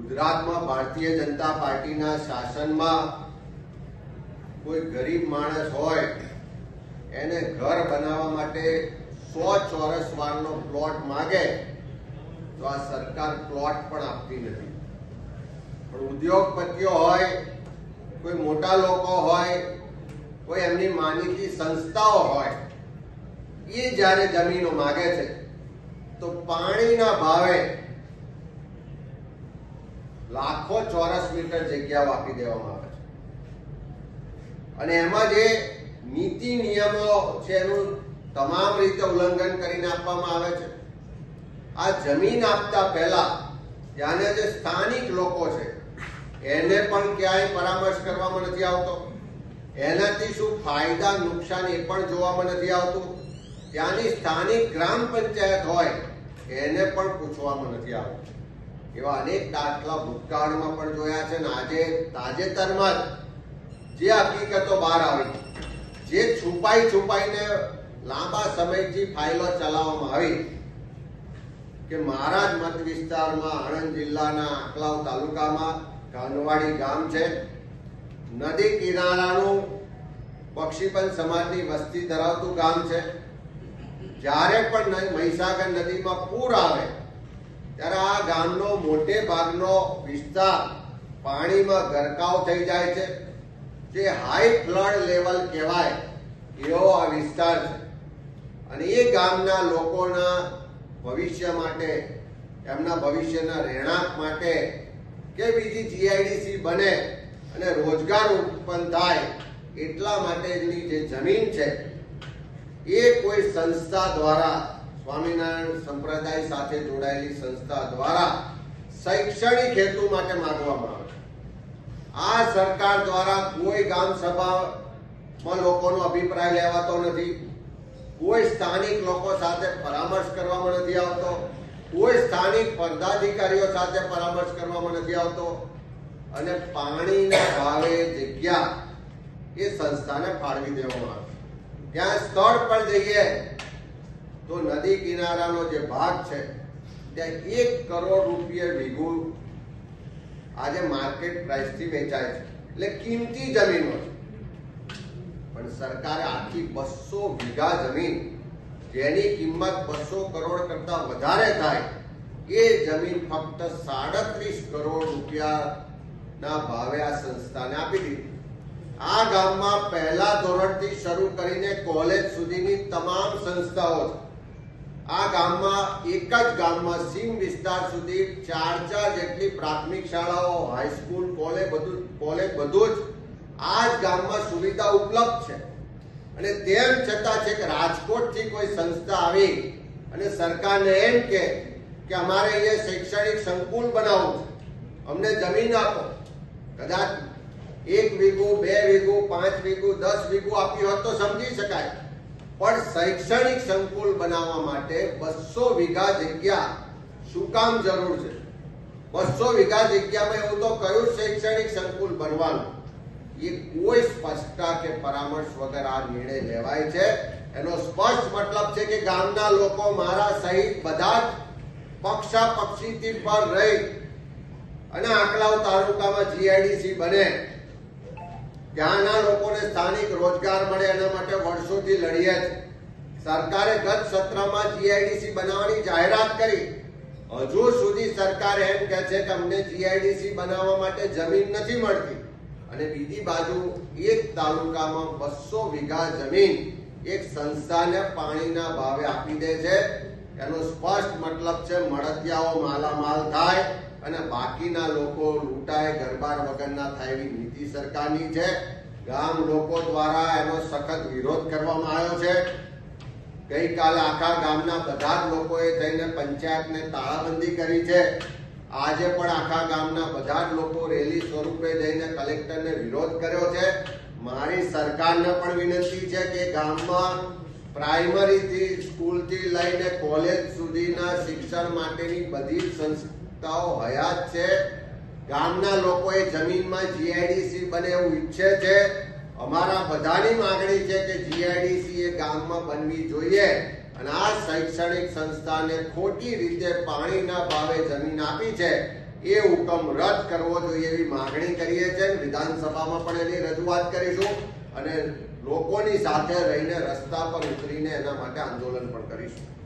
ગુજરાતમાં ભારતીય જનતા પાર્ટીના શાસનમાં કોઈ ગરીબ માણસ હોય, એને ઘર બનાવવા માટે સો ચોરસ વારનો પ્લોટ માગે, તો આ સરકાર પ્લોટ પણ આપતી નથી. પણ ઉદ્યોગપતિઓ હોય, કોઈ મોટા લોકો હોય, કોઈ એમની માનીતી સંસ્થાઓ હોય એ જ્યારે જમીનો માગે છે, તો પાણીના ભાવે લાખો ચોરસ મીટર જગ્યાઓ આપી દેવામાં આવે છે. અને એમાં જે નીતિ નિયમો છે એનું તમામ રીતે ઉલ્લંઘન કરીને આપવામાં આવે છે. આ જમીન આપતા પહેલા ત્યાંના જે સ્થાનિક લોકો છે, એને પણ ક્યાંય પરામર્શ કરવામાં નથી આવતો. એનાથી શું ફાયદા, નુકસાન એ પણ જોવામાં નથી આવતું. ત્યાંની સ્થાનિક ગ્રામ પંચાયત હોય, એને પણ પૂછવામાં નથી આવતું. એવા અનેક દાખલા ભૂતકાળમાં પણ જોયા છે ને આજે તાજેતરમાં જ. જે હકીકતો બહાર આવી. જે છુપાઈ છુપાઈને લાંબા સમયથી ફાઇલો ચલાવવામાં આવી કે મારા જ મત વિસ્તારમાં આણંદ જિલ્લાના આકલાવ તાલુકામાં કાનવાડી ગામ છે. નદી કિનારાનું પક્ષીપન સમાજની વસ્તી ધરાવતું ગામ છે. જ્યારે પણ મહીસાગર નદીમાં પૂર આવે ત્યારે આ ગામનો મોટે ભાગનો વિસ્તાર પાણીમાં ગરકાવ થઈ જાય છે. જે હાઈ ફ્લડ લેવલ કહેવાય, એવો આ વિસ્તાર છે. અને એ ગામના લોકોના ભવિષ્ય માટે, એમના ભવિષ્યના રહેણાંક માટે કે બીજી જીઆઈડીસી બને અને રોજગાર ઉત્પન્ન થાય, એટલા માટેની જે જમીન છે, એ કોઈ સંસ્થા દ્વારા સ્વામિનારાયણ સંપ્રદાય સાથે જોડાયેલી સંસ્થા દ્વારા શૈક્ષણિક હેતુ માટે માંગવામાં આવે આ સરકાર દ્વારા કોઈ ગામ સભામાં લોકોનો અભિપ્રાય લેવાતો નથી, કોઈ સ્થાનિક લોકો સાથે પરામર્શ કરવામાં નથી આવતો, કોઈ સ્થાનિક પદાધિકારીઓ સાથે પરામર્શ કરવામાં નથી આવતો, અને પાણીના ભાવે જગ્યા એ સંસ્થાને ફાળવી દેવામાં આવે ત્યાં સ્થળ પર જઈએ તો નદી કિનારાનો જે ભાગ છે, ત્યાં એક કરોડ રૂપિયા વીઘું આજે માર્કેટ પ્રાઇસથી વેચાય છે. એટલે કિંમતી જમીનો છે. પણ સરકારે આખી બસો વીઘા જમીન, જેની કિંમત બસો કરોડ કરતા વધારે થાય, એ જમીન ફક્ત સાડત્રીસ કરોડ રૂપિયાના ભાવે આ સંસ્થાને આપી દીધી. આ ગામમાં પહેલા ધોરણથી શરૂ કરીને કોલેજ સુધીની તમામ સંસ્થાઓ છે. આ ગામમાં એક જ ગામમાં સીમ વિસ્તાર સુધી ચાર ચાર જેટલી પ્રાથમિક શાળાઓ હાઈસ્કૂલ કોલેજ બધું કોલેજ બધું જ આ જ ગામમાં સુવિધા ઉપલબ્ધ છે. અને તેમ છતાં છે કે રાજકોટથી કોઈ સંસ્થા આવી અને સરકારને એમ કે કે અમારે અહીંયા શૈક્ષણિક સંકુલ બનાવવું છે. અમને જમીન આપો. કદાચ એક વીઘું, બે વીઘું, પાંચ વીઘું, દસ વીઘું આપ્યું હોત તો સમજી શકાય. પણ શૈક્ષણિક સંકુલ બનાવવા માટે બસો વીઘા જગ્યા શું કામ જરૂર છે? બસો વીઘા જગ્યામાં એવું તો કયું શૈક્ષણિક સંકુલ બનવાનું? એ કોઈ સ્પષ્ટતા કે પરામર્શ વગર આ નિર્ણય લેવાય છે. એનો સ્પષ્ટ મતલબ છે કે ગામના લોકો મારા સહિત બધા જ પક્ષા પક્ષીથી પર રહી અને આકલાવ તાલુકામાં જીઆઈડીસી બને. ત્યાંના લોકોને સ્થાનિક રોજગાર મળે એના માટે વર્ષોથી લડીએ છે સરકારે ગત સત્રમાં જીઆઈડીસી બનાવવાની જાહેરાત કરી. હજુ સુધી સરકાર એમ કહે છે કે અમને જીઆઈડીસી બનાવવા માટે જમીન નથી મળતી. અને બીજી બાજુ એક તાલુકામાં બસો વીઘા જમીન એક સંસ્થાને પાણીના ભાવે આપી દે છે. એનો સ્પષ્ટ મતલબ છે, મળતિયાઓ માલામાલ થાય અને બાકીના લોકો લૂંટાય ગરબાર વગરના થાય એવી નીતિ સરકારની છે. ગામ લોકો દ્વારા એનો સખત વિરોધ કરવામાં આવ્યો છે. ગઈકાલે આખા ગામના બધા જ લોકોએ થઈને પંચાયતને તાળાબંધી કરી છે. આજે પણ આખા ગામના બધા જ લોકો રેલી સ્વરૂપે જઈને કલેક્ટરને વિરોધ કર્યો છે. મારી સરકારને પણ વિનંતી છે કે ગામમાં પ્રાઇમરીથી, સ્કૂલથી લઈને કોલેજ સુધીના શિક્ષણ માટેની બધી સંસ્થાઓ હયાત છે. ગામના લોકોએ જમીનમાં જીઆઈડીસી બને એવું ઈચ્છે છે. અમારા બધાની માંગણી છે કે જીઆઈડીસી એ ગામમાં બનવી જોઈએ અને આ શૈક્ષણિક સંસ્થાને ખોટી રીતે પાણીના ભાવે જમીન આપી છે એ હુકમ રદ કરવો જોઈએ એવી માગણી કરીએ છીએ વિધાનસભામાં પણ એની રજૂઆત કરીશું. અને લોકોની સાથે રહીને રસ્તા પર ઉતરીને એના માટે આંદોલન પણ કરીશું.